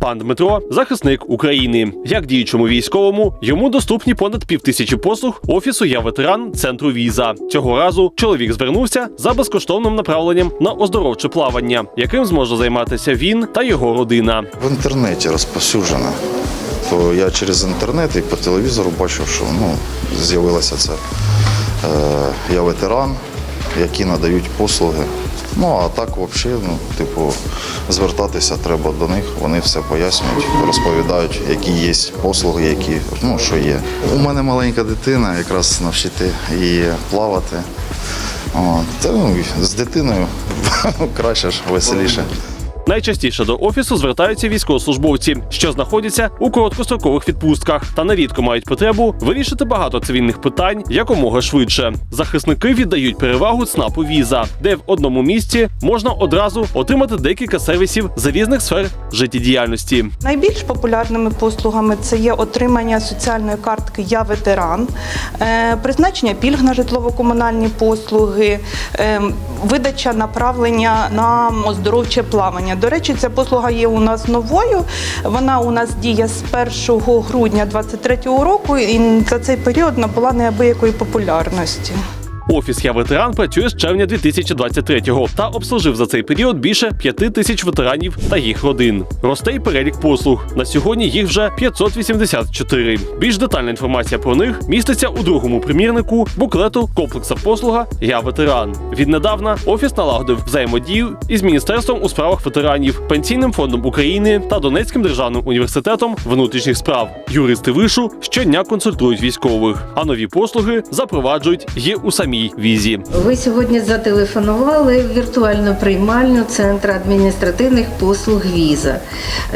Пан Дмитро захисник України. Як діючому військовому йому доступні понад півтисячі послуг офісу Я ветеран центру віза. Цього разу чоловік звернувся за безкоштовним направленням на оздоровче плавання, яким зможе займатися він та його родина. В інтернеті розповсюджено. То я через інтернет і по телевізору бачив, що ну, з'явилося це е, я ветеран, які надають послуги. Ну а так взагалі, ну, типу, звертатися треба до них, вони все пояснюють, розповідають, які є послуги, які ну, що є. У мене маленька дитина, якраз навчити її плавати. О, це, ну, з дитиною краще ж, веселіше. Найчастіше до офісу звертаються військовослужбовці, що знаходяться у короткострокових відпустках та нерідко мають потребу вирішити багато цивільних питань якомога швидше. Захисники віддають перевагу ЦНАПу віза, де в одному місці можна одразу отримати декілька сервісів з різних сфер життєдіяльності. Найбільш популярними послугами це є отримання соціальної картки Я ветеран, е, призначення пільг на житлово-комунальні послуги, е, видача направлення на оздоровче плавання. До речі, ця послуга є у нас новою. Вона у нас діє з 1 грудня 2023 року, і за цей період набула неабиякої популярності. Офіс Я ветеран працює з червня 2023-го та обслужив за цей період більше 5 тисяч ветеранів та їх родин. Росте й перелік послуг. На сьогодні їх вже 584. Більш детальна інформація про них міститься у другому примірнику буклету комплекса послуга Я ветеран. Віднедавна офіс налагодив взаємодію із міністерством у справах ветеранів, пенсійним фондом України та Донецьким державним університетом внутрішніх справ. Юристи вишу щодня консультують військових, а нові послуги запроваджують є у самій візі. Ви сьогодні зателефонували в віртуальну приймальню Центру адміністративних послуг Віза.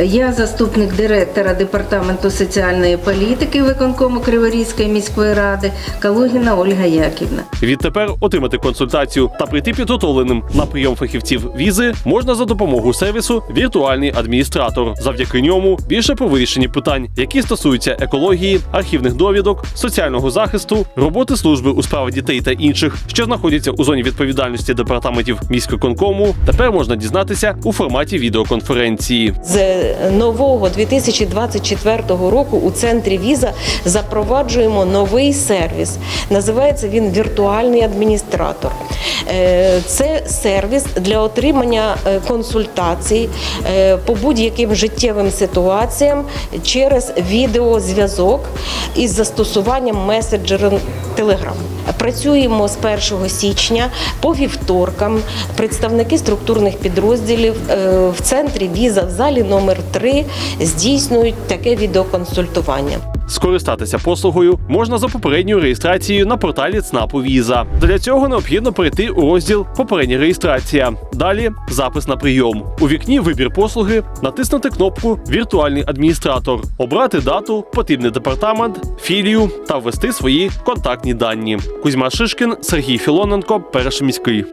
Я заступник директора департаменту соціальної політики виконкому Криворізької міської ради Калугіна Ольга Яківна. Відтепер отримати консультацію та прийти підготовленим на прийом фахівців візи можна за допомогою сервісу Віртуальний адміністратор. Завдяки ньому більше про вирішенні питань, які стосуються екології, архівних довідок, соціального захисту, роботи служби у справах дітей та інших, що знаходяться у зоні відповідальності департаментів міськвиконкому, тепер можна дізнатися у форматі відеоконференції. З нового 2024 року у центрі віза запроваджуємо новий сервіс. Називається він віртуальний адміністратор. Е, Це сервіс для отримання е, консультацій е, по будь-яким життєвим ситуаціям через відеозв'язок із застосуванням меседжера Telegram. Працюємо з 1 січня по вівторкам. Представники структурних підрозділів е, в центрі віза в залі номер 3 здійснюють таке відеоконсультування. Скористатися послугою можна за попередньою реєстрацією на порталі ЦНАПу Віза. Для цього необхідно перейти у розділ Попередня реєстрація. Далі запис на прийом. У вікні Вибір послуги натиснути кнопку Віртуальний адміністратор, обрати дату, потрібний департамент, філію та ввести свої контактні дані. Кузьма Шишкін, Сергій Філоненко, Перший міський.